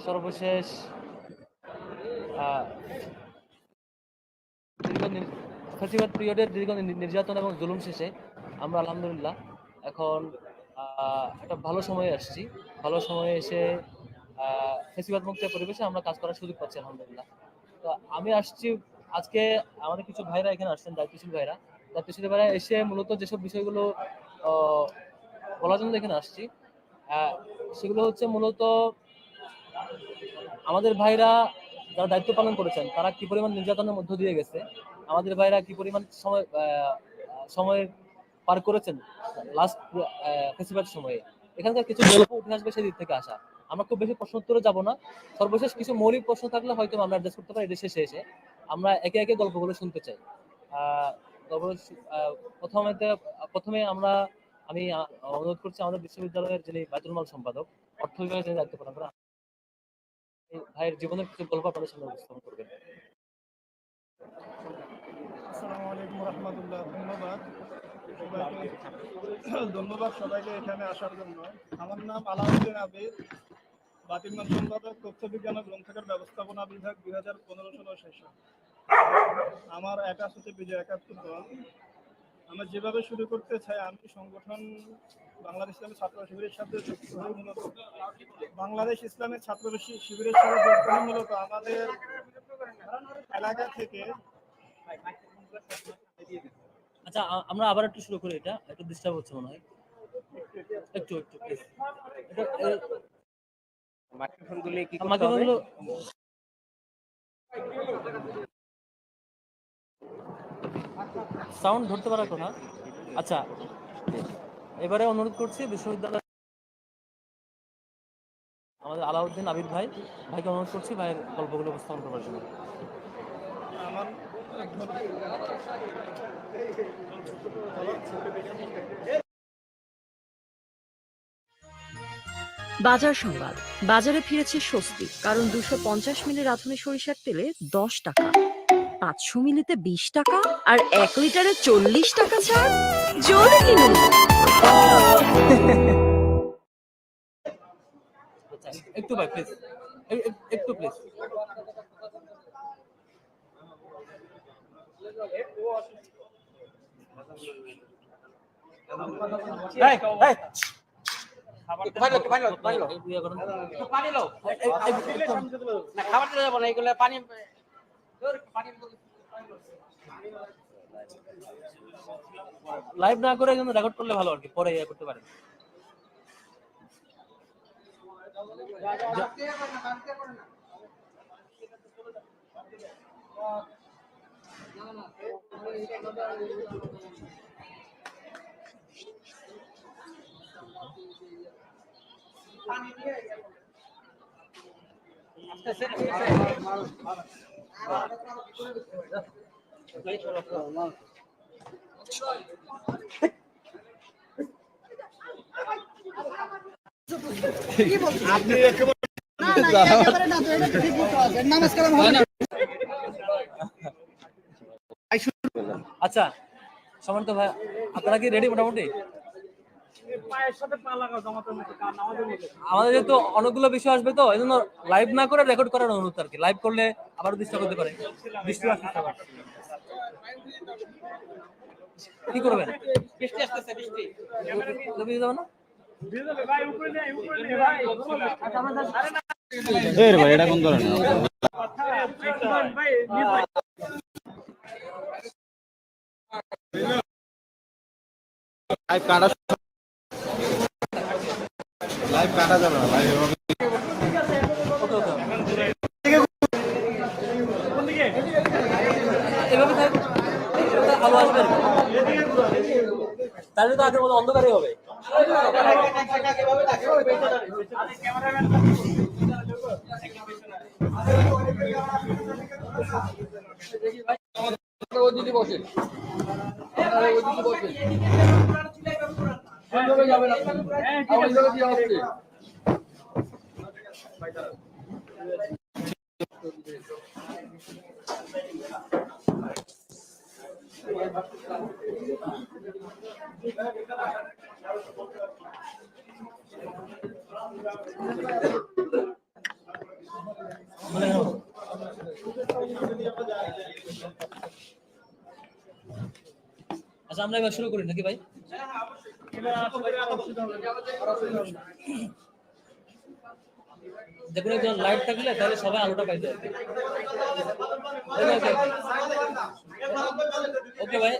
সর্বশেষ দীর্ঘ পিরিয়ডের দীর্ঘ নির্যাতন এবং জুলুম শেষে আমরা আলহামদুলিল্লাহ এখন একটা ভালো সময়ে আসছি। ভালো সময়ে এসে আহ, ফ্যাসিবাদ মুক্ত পরিবেশে আমরা কাজ করার সুযোগ পাচ্ছি আলহামদুলিল্লাহ। তো আমি আসছি আজকে আমাদের কিছু ভাইরা এখানে আসছেন দায়িত্বশীল ভাইরা। দায়িত্বশীল ভাইরা এসে মূলত যেসব বিষয়গুলো বলার জন্য এখানে আসছি সেগুলো হচ্ছে মূলত আমাদের ভাইরা যারা দায়িত্ব পালন করেছেন, তারা কি পরিমাণ নির্যাতনের মধ্য দিয়ে গেছে? আমাদের ভাইরা কি পরিমাণ সময় সময় পার করেছেন লাস্ট ফেস্টিভ্যাল সময়ে? এখানকার কিছু গল্প আসবে সেই দিক থেকে আসা। আমরা খুব বেশি প্রশ্ন উত্তরে যাব না। সর্বশেষ কিছু মৌলিক প্রশ্ন থাকলে হয়তো আমরা অ্যাড্রেস করতে পারি, এটা শেষে এসে। আমরা একে একে গল্পগুলো শুনতে চাই। গল্পগুলো প্রথমেতে, প্রথমে আমরা, আমি অনুরোধ করছি আমাদের বিশ্ববিদ্যালয়ের যিনি বায়তুল মাল সম্পাদক অর্থ বিভাগের যিনি দায়িত্ব পালন করেন ভাইয়ের জীবনের কিছু গল্প আপনাদের সামনে উপস্থাপন করবেন। ধন্যবাদ। সবাইকে এখানে আসার জন্য। আমার নাম আলাউদ্দিন আবিদ বাতিলমান সম্পাদক তথ্য বিজ্ঞান ও গ্রন্থাগার ব্যবস্থাপনা বিভাগ দুই হাজার পনেরো ষোলো সেশন আমার একাশ হচ্ছে বিজয় একাত্তর আমরা যেভাবে শুরু করতে চাই আমি সংগঠন বাংলাদেশ ইসলামী ছাত্র শিবিরের সাথে যুক্ত মূলত? বাংলাদেশ ইসলামের ছাত্র শিবিরের সাথে যুক্ত মূলত আমাদের এলাকা থেকে আচ্ছা আমরা আবার একটু শুরু করি এটা একটু ডিস্টার্ব হচ্ছে মনে হয়। একটু একটু প্লিজ কি সাউন্ড ধরতে পারার কথা? আচ্ছা এবারে অনুরোধ করছি বিশ্ববিদ্যালয় আমাদের আলাউদ্দিন আবিদ ভাই, ভাইকে অনুরোধ করছি ভাইয়ের গল্পগুলো উপস্থাপন করার জন্য। বাজার সংবাদ। বাজারে ফিরেছে স্বস্তি, কারণ দুশো পঞ্চাশ মিলি রাঁধুনি সরিষার তেলে দশ টাকা। পাঁচশো মিলিতে বিশ টাকা আর এক লিটারে চল্লিশ টাকা ছাড়। জোরে কিনুন। একটু ভাই প্লিজ একটু প্লিজ খাবার দিতে যাব না, এগুলো পানি লাইভ না করে কিন্তু রেকর্ড করলে ভালো আর কি পরে ইয়ে করতে পারেন। আচ্ছা সমান তো ভাই আপনারা কি রেডি মোটামুটি? আমাদের যেহেতু অনেকগুলো বিষয় আসবে তো এই জন্য লাইভ না করে রেকর্ড করার অনুরোধ আর কি। লাইভ করলে আবার ডিস্টার্ব করতে পারে কি করবেন? বৃষ্টি আসতেছে, বৃষ্টি। ছবি যাবে না। এটা কোন ধরনের? কাটা লাইভ কাটা যাবে না লাইভ এভাবে। তাহলে তো আগের মতো অন্ধকারই হবে। দিদি বসে। দিদি বসে। আচ্ছা আমরা এবার শুরু করি নাকি ভাই? কোনো একজন লাইট থাকলে তাহলে সবাই আলোটা পাইতে হবে। ওকে ভাই।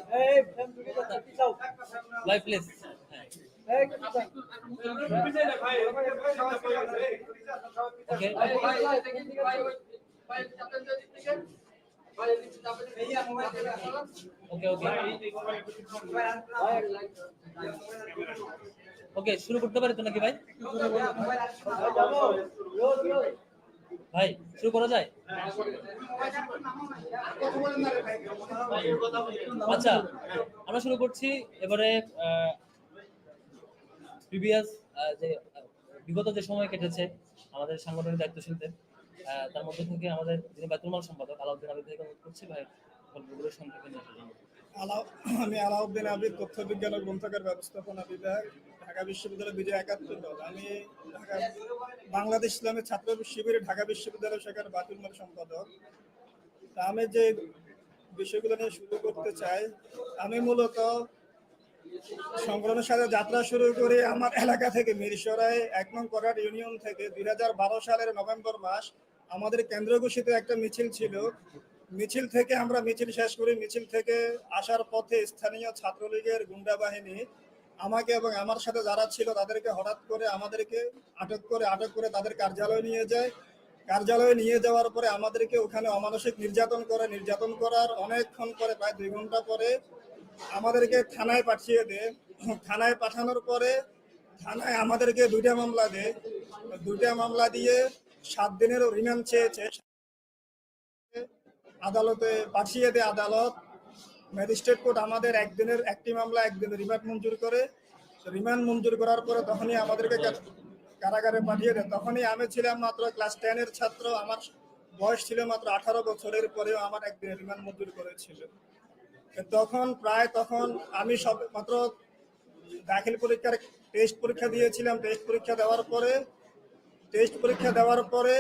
লাইভ প্লিজ ওকে ওকে। ওকে, শুরু করতে পারি তো নাকি ভাই ভাই, শুরু করা যায় আচ্ছা আমরা শুরু করছি এবারে প্রিভিয়াস যে, বিগত যে সময় কেটেছে আমাদের সাংগঠনিক দায়িত্বশীলদের তার মধ্যে থেকে আমাদের যিনি বায়তুল সম্পাদক, আলাউদ্দিন অনুরোধ করছি ভাই গল্পগুলো সংক্ষেপে নিয়ে আসার জন্য। আলাউ আমি আলাউদ্দিন আবিদ তথ্য বিজ্ঞান ও গ্রন্থাগার ব্যবস্থাপনা বিভাগ, ঢাকা বিশ্ববিদ্যালয় বিজয় একাত্তর দল। আমি ঢাকা বাংলাদেশ ইসলামের ছাত্র শিবিরের ঢাকা বিশ্ববিদ্যালয় শাখার বাতিল মাল সম্পাদক। তা আমি যে বিষয়গুলো নিয়ে শুরু করতে চাই, আমি মূলত সংগঠনের সাথে যাত্রা শুরু করি আমার এলাকা থেকে মিরসরাই, এক নং করার ইউনিয়ন থেকে দুই হাজার বারো সালের নভেম্বর মাস আমাদের কেন্দ্র ঘোষিত একটা মিছিল ছিল। মিছিল থেকে আমরা মিছিল শেষ করি। মিছিল থেকে আসার পথে স্থানীয় ছাত্রলীগের গুন্ডা বাহিনী আমাকে এবং আমার সাথে যারা ছিল তাদেরকে হঠাৎ করে আমাদেরকে আটক করে আটক করে তাদের কার্যালয়ে নিয়ে যায়। কার্যালয়ে নিয়ে যাওয়ার পরে আমাদেরকে ওখানে অমানসিক নির্যাতন করে, নির্যাতন করার অনেকক্ষণ পরে, প্রায় দুই ঘণ্টা পরে আমাদেরকে থানায় পাঠিয়ে দেয়। থানায় পাঠানোর পরে থানায় আমাদেরকে দুইটা মামলা দেয়। দুইটা মামলা দিয়ে সাত দিনেরও রিমান্ড চেয়েছে। আদালতে পাঠিয়ে দেয় আদালত। ম্যাজিস্ট্রেট কোর্ট আমাদের একদিনের, একটি মামলা একদিনের রিমান্ড মঞ্জুর করে। রিমান্ড মঞ্জুর করার পরে তখনই আমাদেরকে কারাগারে পাঠিয়ে দেয়। তখনই আমি ছিলাম মাত্র ক্লাস টেনের ছাত্র। আমার বয়স ছিল মাত্র আঠারো বছরের পরেও আমার একদিন রিমান্ড মঞ্জুর করেছিল। তখন, প্রায় তখন আমি সব মাত্র দাখিল পরীক্ষার টেস্ট পরীক্ষা দিয়েছিলাম। টেস্ট পরীক্ষা দেওয়ার পরে, টেস্ট পরীক্ষা দেওয়ার পরে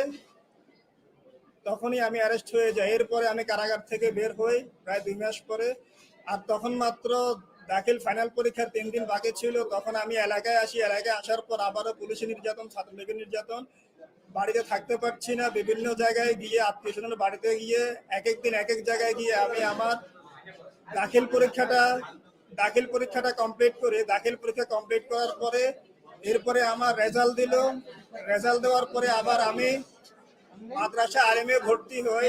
তখনই আমি অ্যারেস্ট হয়ে যাই। এরপরে আমি কারাগার থেকে বের হই প্রায় দুই মাস পরে। আর তখন মাত্র দাখিল ফাইনাল পরীক্ষার তিন দিন বাকি ছিল। তখন আমি এলাকায় আসি। এলাকায় আসার পর আবারও পুলিশি নির্যাতন, ছাত্রলীগের নির্যাতন। বাড়িতে থাকতে পারছি না। বিভিন্ন জায়গায় গিয়ে আত্মীয় স্বজনের বাড়িতে গিয়ে এক এক দিন এক এক জায়গায় গিয়ে আমি আমার দাখিল পরীক্ষাটা দাখিল পরীক্ষাটা কমপ্লিট করে, দাখিল পরীক্ষা কমপ্লিট করার পরে, এরপরে আমার রেজাল্ট দিল। রেজাল্ট দেওয়ার পরে আবার আমি মাদ্রাসা আলিমে ভর্তি হই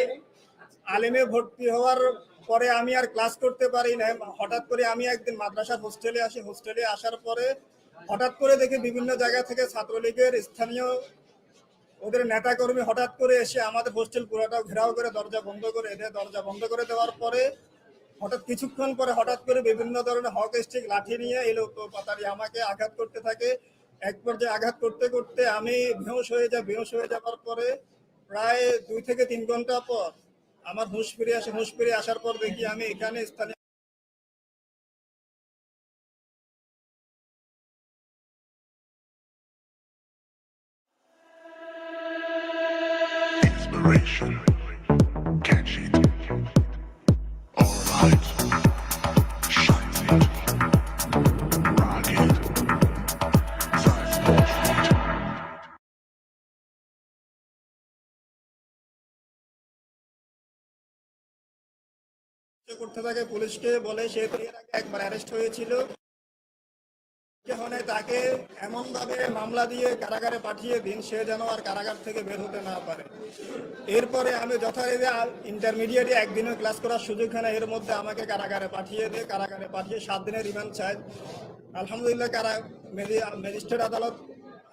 আলিমে ভর্তি হওয়ার পরে আমি আর ক্লাস করতে পারি না। হঠাৎ করে আমি একদিন মাদ্রাসার হোস্টেলে আসি। হোস্টেলে আসার পরে হঠাৎ করে দেখি বিভিন্ন জায়গা থেকে ছাত্রলীগের স্থানীয় ওদের নেতাকর্মী হঠাৎ করে এসে আমাদের হোস্টেল পুরোটা ঘেরাও করে, দরজা বন্ধ করে দেয় দরজা বন্ধ করে দেওয়ার পরে হঠাৎ কিছুক্ষণ পরে হঠাৎ করে বিভিন্ন ধরনের হক স্টিক লাঠি নিয়ে এলো তো পাতারি আমাকে আঘাত করতে থাকে। এক পর্যায়ে আঘাত করতে করতে আমি বেহোশ হয়ে যাই। বেহোশ হয়ে যাওয়ার পরে প্রায় দুই থেকে তিন ঘণ্টা পর আমার হুঁশ ফিরে আসে, হুঁশ ফিরে আসার পর দেখি আমি এখানে স্থানীয় করতে থাকে, পুলিশকে বলে সে একবার অ্যারেস্ট হয়েছিল। তাকে এমন ভাবে মামলা দিয়ে কারাগারে পাঠিয়ে দিন, সে যেন আর কারাগার থেকে বের হতে না পারে। এরপরে আমি যথারীতি ইন্টারমিডিয়েটে একদিনও ক্লাস করার সুযোগ হয় না, এর মধ্যে আমাকে কারাগারে পাঠিয়ে দেয়। কারাগারে পাঠিয়ে সাত দিনের রিমান্ড চাই আলহামদুলিল্লাহ, কারা ম্যাজিস্ট্রেট আদালত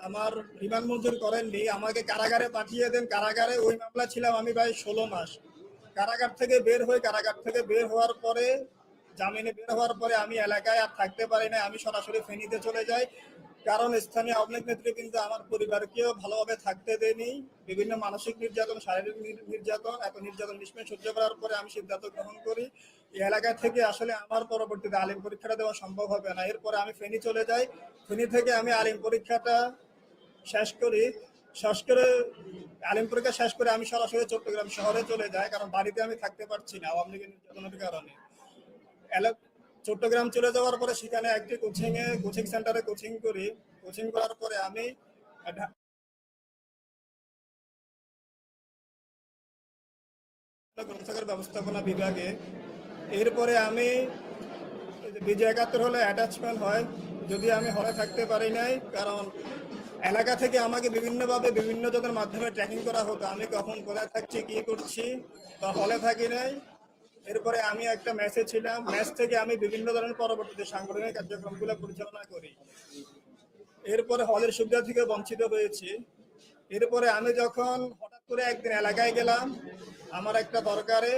আমার রিমান্ড মঞ্জুর করেননি। আমাকে কারাগারে পাঠিয়ে দেন। কারাগারে ওই মামলা ছিলাম আমি প্রায় ষোলো মাস। কারাগার থেকে বের হই, কারাগার থেকে বের হওয়ার পরে, জামিনে বের হওয়ার পরে আমি এলাকায় আর থাকতে পারি না, আমি সরাসরি ফেনীতে চলে যাই। কারণ স্থানীয় আওয়ামী নেতৃবৃন্দ আমার পরিবারকেও ভালোভাবে থাকতে দেয়নি। বিভিন্ন মানসিক নির্যাতন, শারীরিক নির্যাতন, এত নির্যাতন নিষ্পেষ সহ্য করার পরে আমি সিদ্ধান্ত গ্রহণ করি, এই এলাকা থেকে আসলে আমার পরবর্তীতে আলিম পরীক্ষাটা দেওয়া সম্ভব হবে না। এরপরে আমি ফেনী চলে যাই। ফেনী থেকে আমি আলিম পরীক্ষাটা শেষ করি। শেষ করে আলিম পরীক্ষা শেষ করে আমি সরাসরি চট্টগ্রাম শহরে চলে যাই, কারণ বাড়িতে আমি থাকতে পারছি না, আওয়ামী লীগের নির্যাতনের কারণে। চট্টগ্রাম চলে যাওয়ার পরে সেখানে একটি কোচিং এ কোচিং সেন্টারে কোচিং করি। কোচিং করার পরে আমি গ্রন্থাগার ব্যবস্থাপনা বিভাগে। এরপরে আমি বিজয় একাত্তর হলে অ্যাটাচমেন্ট হয়, যদি আমি হলে থাকতে পারি নাই, কারণ এলাকা থেকে আমাকে বিভিন্নভাবে বিভিন্ন জনের মাধ্যমে ট্র্যাকিং করা হতো আমি কখন কোথায় থাকছি, কি করছি, বা হলে থাকি নাই। এরপরে আমি একটা ম্যাচে ছিলাম ম্যাচ থেকে আমি বিভিন্ন ধরনের পরবর্তীতে সাংগঠনিক কার্যক্রমগুলো পরিচালনা করি। এরপরে হলের সুবিধা থেকে বঞ্চিত হয়েছি। এরপরে আমি যখন হঠাৎ করে একদিন এলাকায় গেলাম, আমার একটা দরকারে,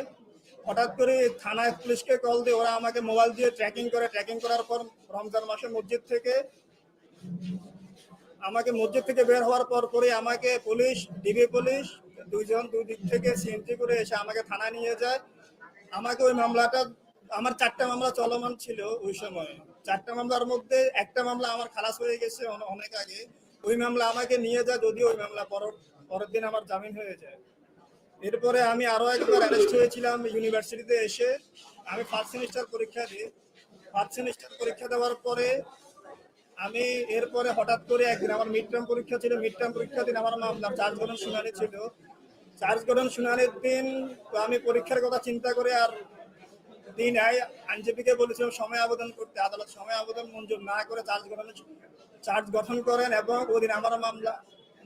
হঠাৎ করে থানায় পুলিশকে কল দিয়ে ওরা আমাকে মোবাইল দিয়ে ট্র্যাকিং করে ট্র্যাকিং করার পর রমজান মাসে মসজিদ থেকে আমাকে মসজিদ থেকে বের হওয়ার পর পরে আমাকে পুলিশ ডিবি পুলিশ দুইজন দুই দিক থেকে সিএনজি করে এসে আমাকে থানায় নিয়ে যায়। আমাকে ওই মামলাটা, আমার চারটা মামলা চলমান ছিল ওই সময়। চারটা মামলার মধ্যে একটা মামলা আমার খালাস হয়ে গেছে অনেক আগে। ওই মামলা আমাকে নিয়ে যায় যদিও ওই মামলা পর পরের দিন আমার জামিন হয়ে যায়। এরপরে আমি আরও একবার অ্যারেস্ট হয়েছিলাম ইউনিভার্সিটিতে এসে। আমি ফার্স্ট সেমিস্টার পরীক্ষা দিই। ফার্স্ট সেমিস্টার পরীক্ষা দেওয়ার পরে আমি এরপরে হঠাৎ করে একদিন আমার মিড টার্ম পরীক্ষা ছিল মিড টার্ম পরীক্ষা দিন আমার মামলার চার্জ গঠন শুনানি ছিল। চার্জ গঠন শুনানির দিন তো আমি পরীক্ষার কথা চিন্তা করে আর দিন আই আইনজীবীকে বলেছিলাম, সময় আবেদন করতে, আদালত সময় আবেদন মঞ্জুর না করে চার্জ গঠন চার্জ গঠন করেন এবং ওদিন আমার মামলা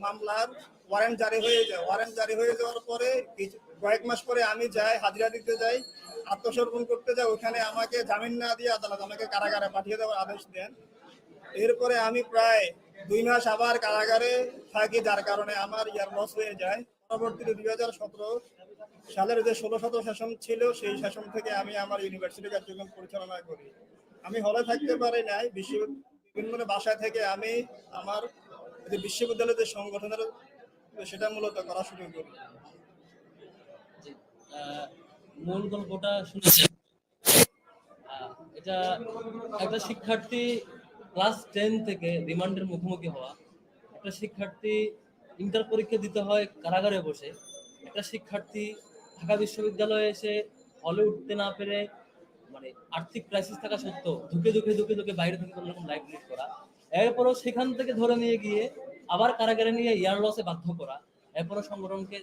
মামলার ওয়ারেন্ট জারি হয়ে যায়। ওয়ারেন্ট জারি হয়ে যাওয়ার পরে কয়েক মাস পরে আমি যাই, হাজিরা দিতে যাই, আত্মসমর্পণ করতে যাই। ওখানে আমাকে জামিন না দিয়ে আদালত আমাকে কারাগারে পাঠিয়ে দেওয়ার আদেশ দেন। এরপরে আমি প্রায় দুই মাস আবার কারাগারে থাকি, যার কারণে আমার ইয়ার লস হয়ে যায়। পরবর্তীতে দুই হাজার সতেরো সালের যে ষোলো শত শাসন ছিল, সেই শাসন থেকে আমি আমার ইউনিভার্সিটি কার্যক্রম পরিচালনা করি। আমি হলে থাকতে পারি নাই বিশ্ব বিভিন্ন বাসায় থেকে আমি আমার যে বিশ্ববিদ্যালয়ের যে সংগঠনের, সেটা মূলত করা শুরু করি। মূল গল্পটা এটা একটা শিক্ষার্থী ক্লাস টেন থেকে রিমান্ডের মুখোমুখি হওয়া। একটা শিক্ষার্থী ইন্টার পরীক্ষা দিতে হয় কারাগারে বসে। একটা শিক্ষার্থী ঢাকা বিশ্ববিদ্যালয়ে এসে হলে উঠতে না পেরে মানে আর্থিক ক্রাইসিস থাকা সত্ত্বেও ধুকে ধুকে ধুকে ধুকে বাইরে থেকে কোনো রকম লাইফ লিড করা। এরপরও সেখান থেকে ধরে নিয়ে গিয়ে আবার কারাগারে নিয়ে ইয়ার লসে বাধ্য করা। এরপরও সংগঠনকে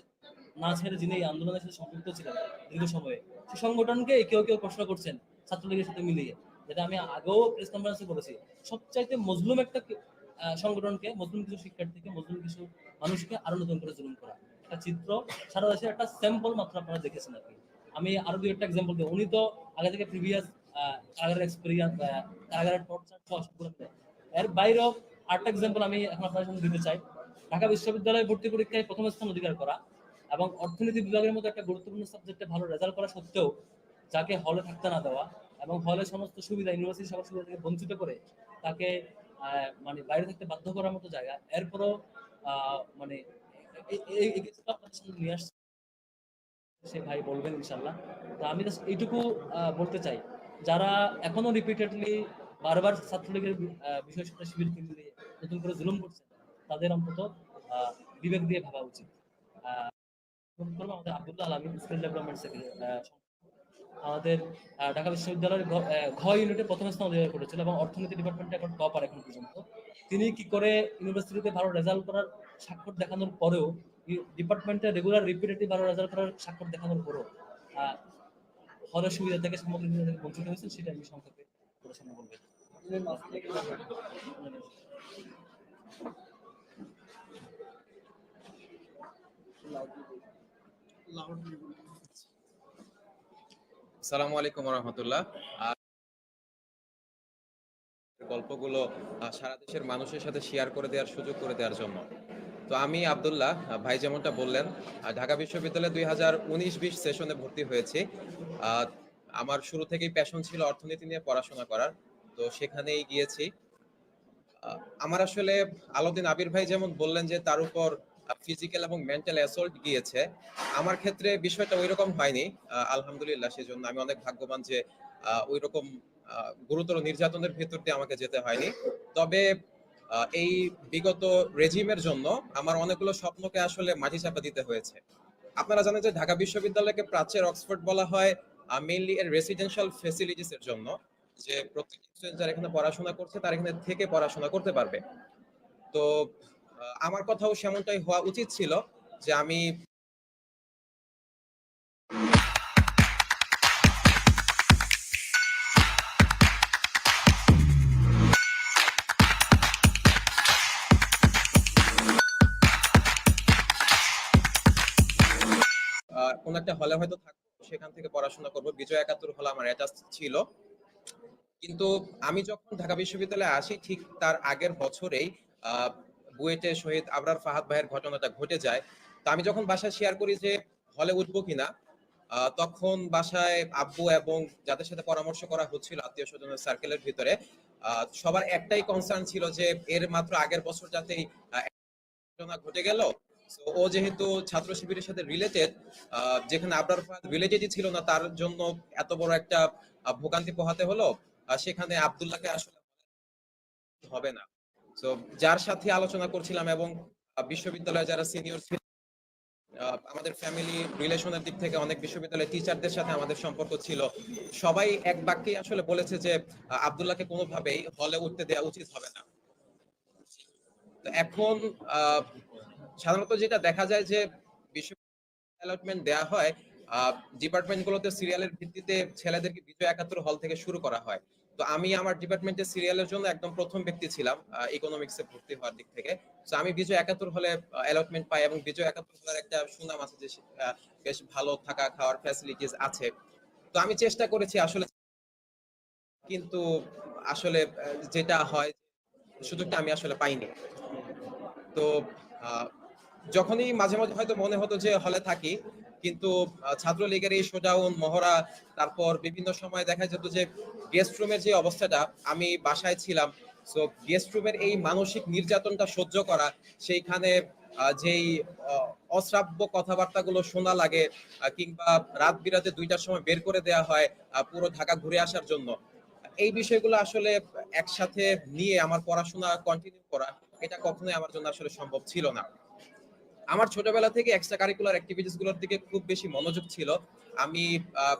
না ছেড়ে যিনি এই আন্দোলনের সাথে সম্পৃক্ত ছিলেন দীর্ঘ সময়ে, সেই সংগঠনকে কেউ কেউ প্রশ্ন করছেন ছাত্রলীগের সাথে মিলিয়ে। যেটা আমি আগেও প্রেস কনফারেন্সে বলেছি। সবচাইতে মজলুম একটা সংগঠনকে, মজলুম কিছু শিক্ষার্থীকে, মজলুম কিছু মানুষকে আরও নতুন করে জুলুম করা। একটা চিত্র, সারা দেশের একটা স্যাম্পল মাত্র আপনারা দেখেছেন আর কি। আমি আরও দুই একটা এক্সাম্পল দিই। উনি তো আগে থেকে প্রিভিয়াস কারাগারের এক্সপিরিয়েন্স কারাগারের টর্চার এর বাইরেও আরেকটা এক্সাম্পল আমি এখন আপনার সামনে দিতে চাই। ঢাকা বিশ্ববিদ্যালয়ে ভর্তি পরীক্ষায় প্রথম স্থান অধিকার করা এবং অর্থনীতি বিভাগের মতো একটা গুরুত্বপূর্ণ সাবজেক্টে ভালো রেজাল্ট করা সত্ত্বেও যাকে হলে থাকতে না দেওয়া এবং হলে সমস্ত সুবিধা ইউনিভার্সিটি সকল সুবিধা থেকে বঞ্চিত করে তাকে মানে বাইরে থাকতে বাধ্য করার মতো জায়গা। এরপরও মানে নিয়ে আসছে। সে ভাই বলবেন ইনশাল্লাহ তো আমি এইটুকু বলতে চাই। যারা এখনও রিপিটেডলি বারবার ছাত্রলীগের বিষয় সাথে শিবির কেন্দ্র নতুন করে জুলুম করছে তাদের অন্তত বিবেক দিয়ে ভাবা উচিত। আমাদের আব্দুল্লাহ আলমিন স্কিল ডেভেলপমেন্ট আমাদের ঢাকা বিশ্ববিদ্যালয়ের ঘ- ইউনিটে প্রথম স্থান অধিকার করেছিল এবং অর্থনীতি ডিপার্টমেন্টে এখন টপার এখন পর্যন্ত। তিনি কি করে ইউনিভার্সিটিতে ভালো রেজাল্ট করার স্বাক্ষর দেখানোর পরেও ডিপার্টমেন্টে রেগুলার রিপিটেটিভ ভালো রেজাল্ট করার স্বাক্ষর দেখানোর পরেও হলের সুবিধা থেকে সামগ্রিক থেকে বঞ্চিত হয়েছেন সেটা আমি সংক্ষেপে পড়াশোনা বলবেন আসসালামু আলাইকুম রহমতুল্লাহ গল্পগুলো সারা দেশের মানুষের সাথে শেয়ার করে দেওয়ার সুযোগ করে দেওয়ার জন্য। তো আমি আব্দুল্লাহ ভাই যেমনটা বললেন ঢাকা বিশ্ববিদ্যালয়ে দুই হাজার উনিশ বিশ সেশনে ভর্তি হয়েছি। আমার শুরু থেকেই প্যাশন ছিল অর্থনীতি নিয়ে পড়াশোনা করার। তো সেখানেই গিয়েছি। আমার আসলে আলাউদ্দিন আবির ভাই যেমন বললেন যে তার উপর ফিজিক্যাল এবং মেন্টাল অ্যাসল্ট গিয়েছে। আমার ক্ষেত্রে বিষয়টা ওই রকম হয়নি আলহামদুলিল্লাহ, সেজন্য আমি অনেক ভাগ্যবান যে ওই রকম গুরুতর নির্যাতনের ভেতর দিয়ে আমাকে যেতে হয়নি। তবে এই বিগত রেজিমের জন্য আমার অনেকগুলো স্বপ্নকে আসলে মাটি চাপা দিতে হয়েছে। আপনারা জানেন যে ঢাকা বিশ্ববিদ্যালয়কে প্রাচ্যের অক্সফোর্ড বলা হয় মেইনলি এর রেসিডেন্সিয়াল ফেসিলিটিস এর জন্য। যে প্রত্যেক স্টুডেন্ট যারা এখানে পড়াশোনা করছে, তারা এখানে থেকে পড়াশোনা করতে পারবে। তো আমার কথাও সেমনটাই হওয়া উচিত ছিল যে আমি কোন একটা হলে হয়তো থাকব সেখান থেকে পড়াশোনা করব। বিজয় একাত্তর হলে আমার ছিল। কিন্তু আমি যখন ঢাকা বিশ্ববিদ্যালয়ে আসি, ঠিক তার আগের বছরেই বুয়েটে শহীদ আবরার ফাহাদ ভাইয়ের ঘটনাটা ঘটে যায়। তো আমি যখন বাসায় শেয়ার করি যে হলে উঠবো কিনা তখন বাসায় আব্বু এবং যাদের সাথে পরামর্শ করা হচ্ছিল, আত্মীয় স্বজনের সার্কেলের ভিতরে সবার একটাই কনসার্ন ছিল যে এর মাত্র আগের বছর যাতে ঘটনা ঘটে গেল। ও যেহেতু ছাত্র শিবিরের সাথে রিলেটেড যেখানে আবরার ফাহাদ রিলেটেডই ছিল না, তার জন্য এত বড় একটা ভোগান্তি পোহাতে হলো সেখানে আব্দুল্লাহকে আসলে হবে না। তো যার সাথে আলোচনা করছিলাম এবং বিশ্ববিদ্যালয়ে যারা সিনিয়র আমাদের ফ্যামিলি রিলেশনের দিক থেকে অনেক বিশ্ববিদ্যালয়ের টিচারদের সাথে আমাদের সম্পর্ক ছিল। সবাই এক বাক্যেই আসলে বলেছে যে আব্দুল্লাহকে কোনোভাবেই হলে উঠতে দেওয়া উচিত হবে না। এখন সাধারণত যেটা দেখা যায় যে বিশ্ববিদ্যালয় অ্যালটমেন্ট দেওয়া হয় ডিপার্টমেন্ট গুলোতে সিরিয়ালের ভিত্তিতে ছেলেদেরকে বিজয় একাত্তর হল থেকে শুরু করা হয়। তো আমি আমার ডিপার্টমেন্টের সিরিয়ালের জন্য একদম প্রথম ব্যক্তি ছিলাম ইকোনমিক্সে ভর্তি হওয়ার দিক থেকে। তো আমি বিজয় একাত্তর হলে অ্যালটমেন্ট পাই এবং বিজয় একাত্তর হলের একটা সুনাম আছে যে বেশ ভালো থাকা, খাওয়ার ফ্যাসিলিটিস আছে। তো আমি চেষ্টা করেছি আসলে, কিন্তু আসলে যেটা হয়, সুযোগটা আমি আসলে পাইনি। তো যখনই মাঝে মাঝে হয়তো মনে হতো যে, হলে থাকি কিন্তু ছাত্রলীগের এই শোডাউন মহড়া, তারপর বিভিন্ন সময় দেখা যেত যে গেস্ট রুমের যে অবস্থাটা, আমি বাসায় ছিলাম। সো গেস্ট রুমের এই মানসিক নির্যাতনটা সহ্য করা, সেইখানে যেই অশ্রাব্য কথাবার্তাগুলো শোনা লাগে কিংবা রাত বিরাতে দুইটার সময় বের করে দেওয়া হয় পুরো ঢাকা ঘুরে আসার জন্য। এই বিষয়গুলো আসলে একসাথে নিয়ে আমার পড়াশোনা কন্টিনিউ করা, এটা কখনোই আমার জন্য আসলে সম্ভব ছিল না। আমার ছোটবেলা থেকে এক্সট্রা কারিকুলার অ্যাক্টিভিটিসগুলোর দিকে খুব বেশি মনোযোগ ছিল। আমি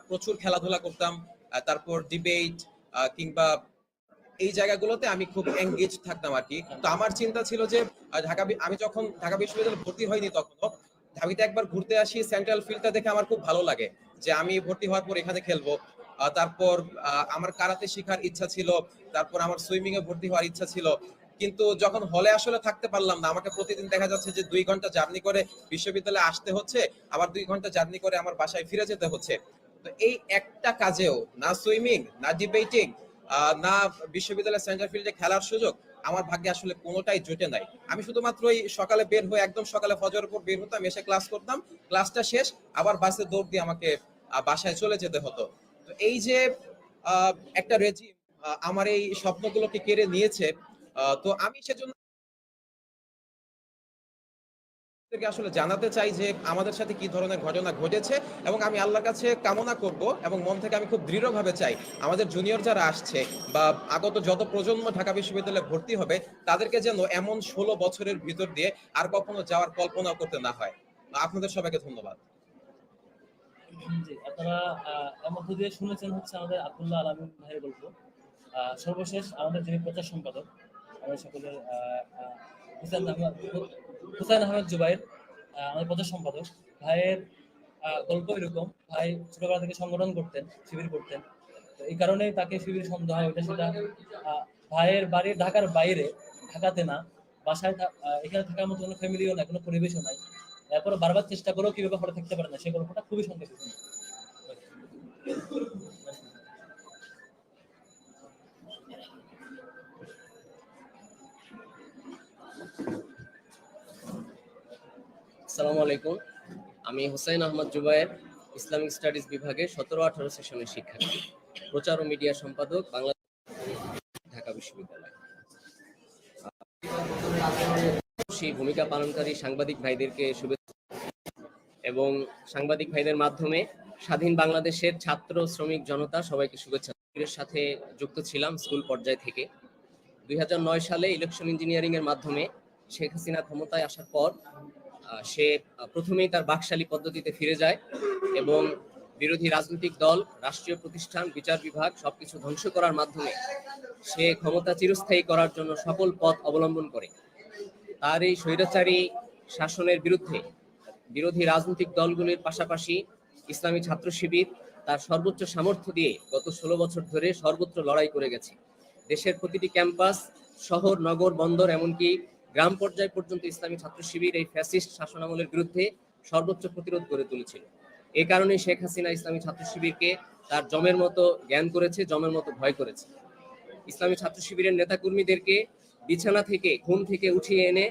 প্রচুর খেলাধুলা করতাম তারপর ডিবেট কিংবা এই জায়গাগুলোতে আমি খুব এঙ্গেজ থাকতাম আর কি। তো আমার চিন্তা ছিল যে ঢাকা আমি যখন ঢাকা বিশ্ববিদ্যালয়ে ভর্তি হয়নি তখনও, ঢাবিতে একবার ঘুরতে আসি সেন্ট্রাল ফিল্ডটা দেখে আমার খুব ভালো লাগে যে, আমি ভর্তি হওয়ার পর এখানে খেলব। তারপর আমার কারাতে শেখার ইচ্ছা ছিল, তারপর আমার সুইমিং এ ভর্তি হওয়ার ইচ্ছা ছিল। কিন্তু যখন হলে আসলে থাকতে পারলাম না, আমাকে প্রতিদিন দেখা যাচ্ছে যে দুই ঘণ্টা জার্নি করে বিশ্ববিদ্যালয়ে আসতে হচ্ছে, আবার দুই ঘণ্টা জার্নি করে আমার বাসায় ফিরে যেতে হচ্ছে। তো এই একটা কাজেও না সুইমিং, না ডিবেটিং না বিশ্ববিদ্যালয়ের সেন্টার ফিল্ডে খেলার সুযোগ আমার ভাগ্যে আসলে কোনোটাই জুটে নাই। আমি শুধুমাত্র ওই সকালে বের হয়ে একদম সকালে ফজরের পর বের হতাম, এসে ক্লাস করতাম, ক্লাসটা শেষ, আবার বাসে দৌড় দিয়ে আমাকে বাসায় চলে যেতে হতো। তো এই যে একটা রেজিম আমার এই স্বপ্নগুলোকে কেড়ে নিয়েছে তো আমি সেজন্য আসলে জানাতে চাই যে আমাদের সাথে কি ধরনের ঘটনা ঘটেছে এবং আমি আল্লাহর কাছে কামনা করব এবং মন থেকে আমি খুব দৃঢ়ভাবে চাই। আমাদের জুনিয়র যারা আসছে বা আগত যত প্রজন্ম ঢাকা বিশ্ববিদ্যালয়ে ভর্তি হবে, তাদেরকে যেন এমন ষোলো বছরের ভিতর দিয়ে আর কখনো যাওয়ার কল্পনা করতে না হয়। আপনাদের সবাইকে ধন্যবাদ। আপনারা শুনেছেন হচ্ছে আমাদের আব্দুল্লাহ আলমিন ভাইয়ের গল্প। সর্বশেষ আমাদের যিনি প্রচার সম্পাদক আমাদের আহ, হুসাইন আহমদ জুবাইর আমাদের প্রচার সম্পাদক। ভাইয়ের গল্প এরকম ভাই ছোটবেলা থেকে সংগঠন করতেন শিবির করতেন। এই কারণেই তাকে শিবির সন্দেহ হয় ওটা সেটা ভাইয়ের বাড়ি ঢাকার বাইরে ঢাকাতে না বাসায় এখানে থাকার মতো কোনো ফ্যামিলিও নাই কোনো পরিবেশও নাই। তারপর বারবার চেষ্টা করেও কীভাবে হলে থাকতে পারে না সেই গল্পটা খুবই সংক্ষেপে আসসালামু আলাইকুম। আমি হোসেন আহমদ জুবায়ের, ইসলামিক স্টাডিজ বিভাগে সতেরো আঠারো সেশনের শিক্ষার্থী, প্রচার ও মিডিয়া সম্পাদক বাংলাদেশ ঢাকা বিশ্ববিদ্যালয়। সেই ভূমিকা পালনকারী সাংবাদিক ভাইদেরকে শুভেচ্ছা এবং সাংবাদিক ভাইদের মাধ্যমে স্বাধীন বাংলাদেশের ছাত্র শ্রমিক জনতা সবাইকে শুভেচ্ছা। সাথে যুক্ত ছিলাম স্কুল পর্যায় থেকে। দুই হাজার নয় সালে ইলেকশন ইঞ্জিনিয়ারিং এর মাধ্যমে শেখ হাসিনা ক্ষমতায় আসার পর সে প্রথমেই তার বাকশালী পদ্ধতিতে ফিরে যায় এবং বিরোধী রাজনৈতিক দল, রাষ্ট্রীয় প্রতিষ্ঠান, বিচার বিভাগ সবকিছু ধ্বংস করার মাধ্যমে সে ক্ষমতা চিরস্থায়ী করার জন্য সকল পথ অবলম্বন করে। তার এই স্বৈরাচারী শাসনের বিরুদ্ধে বিরোধী রাজনৈতিক দলগুলির পাশাপাশি ইসলামী ছাত্র শিবির তার সর্বোচ্চ সামর্থ্য দিয়ে গত ষোলো বছর ধরে সর্বত্র লড়াই করে গেছে। দেশের প্রতিটি ক্যাম্পাস, শহর, নগর, বন্দর, এমনকি গ্রাম পর্যায় পর্যন্ত ইসলামী ছাত্র শিবির এই ফ্যাসিস্ট শাসনামলের বিরুদ্ধে সর্বোচ্চ প্রতিরোধ গড়ে তুলেছিল। এ কারণে শেখ হাসিনা ইসলামী ছাত্র শিবিরকে তার জমের মতো জ্ঞান করেছে, জমের মতো ভয় করেছে। ইসলামী ছাত্র শিবিরের নেতাকর্মীদেরকে বিছানা থেকে, ঘুম থেকে উঠিয়ে এনে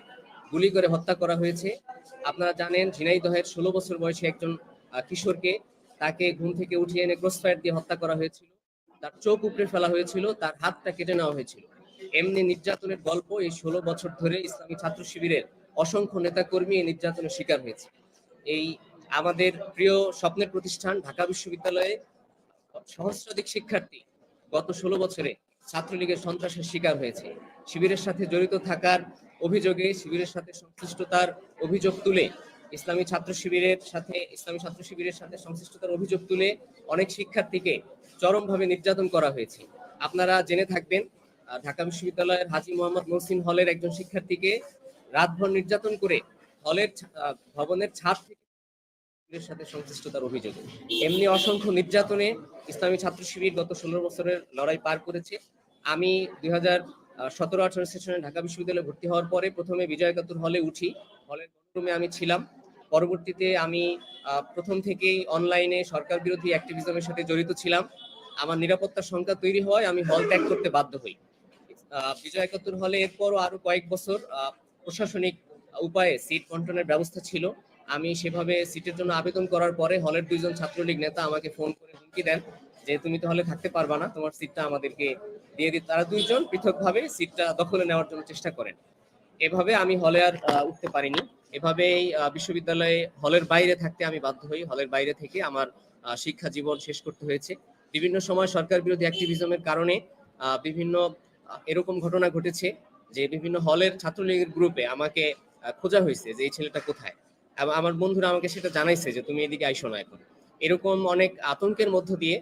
গুলি করে হত্যা করা হয়েছে। আপনারা জানেন, ঝিনাইদহের ষোলো বছর বয়সী একজন কিশোরকে তাকে ঘুম থেকে উঠিয়ে এনে ক্রসফায়ার দিয়ে হত্যা করা হয়েছিল। তার চোখ উপড়ে ফেলা হয়েছিল, তার হাতটা কেটে নেওয়া হয়েছিল। এমনি নির্যাতনের গল্প এই ষোলো বছর ধরে ইসলামী ছাত্র শিবিরের অসংখ্য নেতাকর্মী এই নির্যাতনের শিকার হয়েছে। এই আমাদের প্রিয় স্বপ্নের প্রতিষ্ঠান ঢাকা বিশ্ববিদ্যালয়ে সহস্রাধিক শিক্ষার্থী গত ষোলো বছরে ছাত্রলীগের সন্ত্রাসের শিকার হয়েছে। শিবিরের সাথে জড়িত থাকার অভিযোগে শিবিরের সাথে সংশ্লিষ্টতার অভিযোগ তুলে ইসলামী ছাত্র শিবিরের সাথে ইসলামী ছাত্র শিবিরের সাথে সংশ্লিষ্টতার অভিযোগ তুলে অনেক শিক্ষার্থীকে চরমভাবে নির্যাতন করা হয়েছে। আপনারা জেনে থাকবেন ঢাকা বিশ্ববিদ্যালয়ের হাজি মোহাম্মদ মহসিন হলের একজন শিক্ষার্থীকে রাতভর নির্যাতন করে হলের ভবনের ছাদ থেকে সাথে সংশ্লিষ্টতার অভিযোগ। এমনি অসংখ্য নির্যাতনে ইসলামী ছাত্র শিবির গত ষোলো বছরের লড়াই পার করেছে। আমি দুই হাজার সতেরো আঠারো সেশনে ঢাকা বিশ্ববিদ্যালয়ে ভর্তি হওয়ার পরে প্রথমে বিজয় একাত্তর হলে উঠি। হলের রুমে আমি ছিলাম। পরবর্তীতে আমি প্রথম থেকেই অনলাইনে সরকার বিরোধী অ্যাক্টিভিজমের সাথে জড়িত ছিলাম। আমার নিরাপত্তার সংখ্যা তৈরি হয় আমি হল ত্যাগ করতে বাধ্য হই। বিজয় একাত্তর হলে এরপরও আরও কয়েক বছর প্রশাসনিক উপায়ে সিট বন্টনের ব্যবস্থা ছিল। আমি সেভাবে সিটের জন্য আবেদন করার পরে হলের দুইজন ছাত্রলীগ নেতা আমাকে ফোন করে হুমকি দেন যে, তুমি তো হলে থাকতে পারবা না, তোমার সিটটা আমাদেরকে দিয়ে দিই তারা দুইজন পৃথকভাবে সিটটা দখলে নেওয়ার জন্য চেষ্টা করেন। এভাবে আমি হলে আর উঠতে পারিনি। এভাবেই বিশ্ববিদ্যালয়ে হলের বাইরে থাকতে আমি বাধ্য হই। হলের বাইরে থেকে আমার শিক্ষা জীবন শেষ করতে হয়েছে। বিভিন্ন সময় সরকার বিরোধী অ্যাক্টিভিজমের কারণে বিভিন্ন এরকম ঘটনা ঘটেছে যে বিভিন্ন হলের ছাত্রলীগের গ্রুপে আমাকে খোঁজা হয়েছে যে এই ছেলেটা কোথায়। আমার বন্ধুরা আমাকে সেটা জানাইছে যে তুমি এদিকে আইসো না এখন। এরকম অনেক আতঙ্কের মধ্য দিয়ে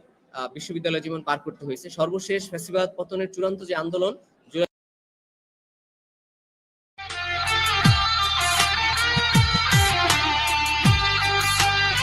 বিশ্ববিদ্যালয় জীবন পার করতে হয়েছে। সর্বশেষ ফ্যাসিবাদ পতনের চূড়ান্ত যে আন্দোলন